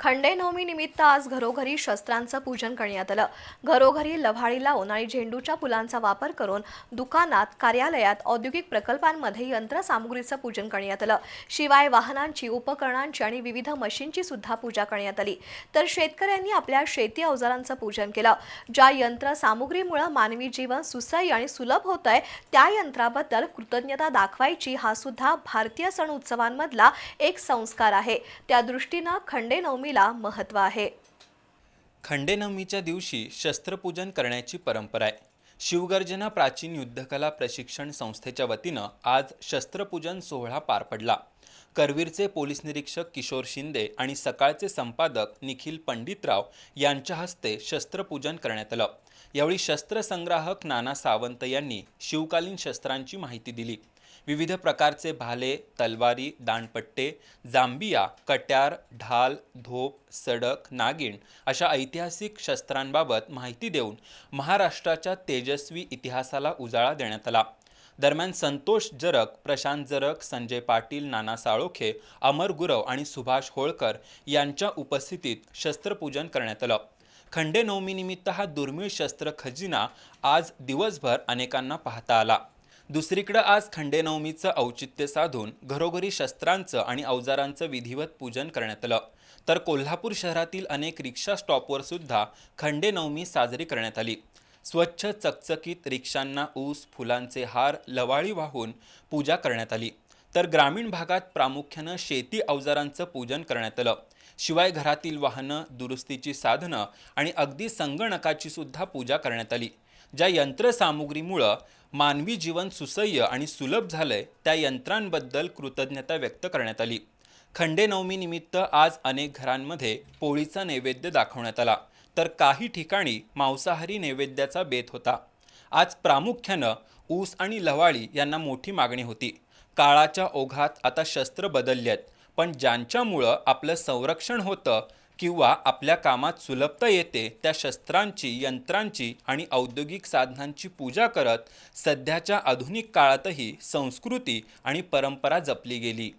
खंडेनवमी निमित्त आज घरोघरी शस्त्रांचं पूजन करण्यात आलं. घरोघरी लव्हाळी लावून आणि झेंडूच्या फुलांचा वापर करून दुकानात कार्यालयात औद्योगिक प्रकल्पांमध्ये यंत्रसामुग्रीचं पूजन करण्यात आलं. शिवाय वाहनांची उपकरणांची आणि विविध मशीनची सुद्धा पूजा करण्यात आली. तर शेतकऱ्यांनी आपल्या शेती अवजारांचं पूजन केलं. ज्या यंत्रसामुग्रीमुळे मानवी जीवन सुसह्य आणि सुलभ होत आहे त्या यंत्राबद्दल कृतज्ञता दाखवायची हा सुद्धा भारतीय सण उत्सवांमधला एक संस्कार आहे. त्या दृष्टीनं खंडेनवमी खंडेनवमीला महत्त्व आहे. खंडेनवमीच्या दिवशी शस्त्रपूजन करण्याची परंपरा आहे. शिवगर्जना प्राचीन युद्धकला प्रशिक्षण संस्थेच्या वतीनं आज शस्त्रपूजन सोहळा पार पडला. करवीरचे पोलीस निरीक्षक किशोर शिंदे आणि सकाळचे संपादक निखिल पंडितराव यांच्या हस्ते शस्त्रपूजन करण्यात आलं. यावेळी शस्त्रसंग्राहक नाना सावंत यांनी शिवकालीन शस्त्रांची माहिती दिली. विविध प्रकारचे भाले तलवारी दांडपट्टे जांबिया कट्यार ढाल धोप सडक नागिण अशा ऐतिहासिक शस्त्रांबाबत माहिती देऊन महाराष्ट्राच्या तेजस्वी इतिहासाला उजाळा देण्यात आला. दरम्यान संतोष जरक प्रशांत जरक संजय पाटील नाना साळोखे अमर गुरव आणि सुभाष होळकर यांच्या उपस्थितीत शस्त्रपूजन करण्यात आलं. खंडेनवमीनिमित्त हा दुर्मिळ शस्त्र खजिना आज दिवसभर अनेकांना पाहता आला. दुसरीकडं आज खंडेनवमीचं औचित्य साधून घरोघरी शस्त्रांचं आणि अवजारांचं विधिवत पूजन करण्यात आलं. तर कोल्हापूर शहरातील अनेक रिक्षा स्टॉपवर सुद्धा खंडेनवमी साजरी करण्यात आली. स्वच्छ चकचकीत रिक्षांना ऊस फुलांचे हार लवाळी वाहून पूजा करण्यात आली. तर ग्रामीण भागात प्रामुख्यानं शेती अवजारांचं पूजन करण्यात आलं. शिवाय घरातील वाहनं दुरुस्तीची साधनं आणि अगदी संगणकाची सुद्धा पूजा करण्यात आली. ज्या यंत्रसामुग्रीमुळं मानवी जीवन सुसह्य आणि सुलभ झालंय त्या यंत्रांबद्दल कृतज्ञता व्यक्त करण्यात आली. खंडेनवमीनिमित्त आज अनेक घरांमध्ये पोळीचा नैवेद्य दाखवण्यात आला. तर काही ठिकाणी मांसाहारी नैवेद्याचा बेत होता. आज प्रामुख्यानं ऊस आणि लवाळी यांना मोठी मागणी होती. काळाच्या ओघात आता शस्त्र बदलली आहेत पण ज्यांच्यामुळं आपलं संरक्षण होतं किंवा आपल्या कामात सुलभता येते त्या शस्त्रांची यंत्रांची आणि औद्योगिक साधनांची पूजा करत सध्याच्या आधुनिक काळातही संस्कृती आणि परंपरा जपली गेली.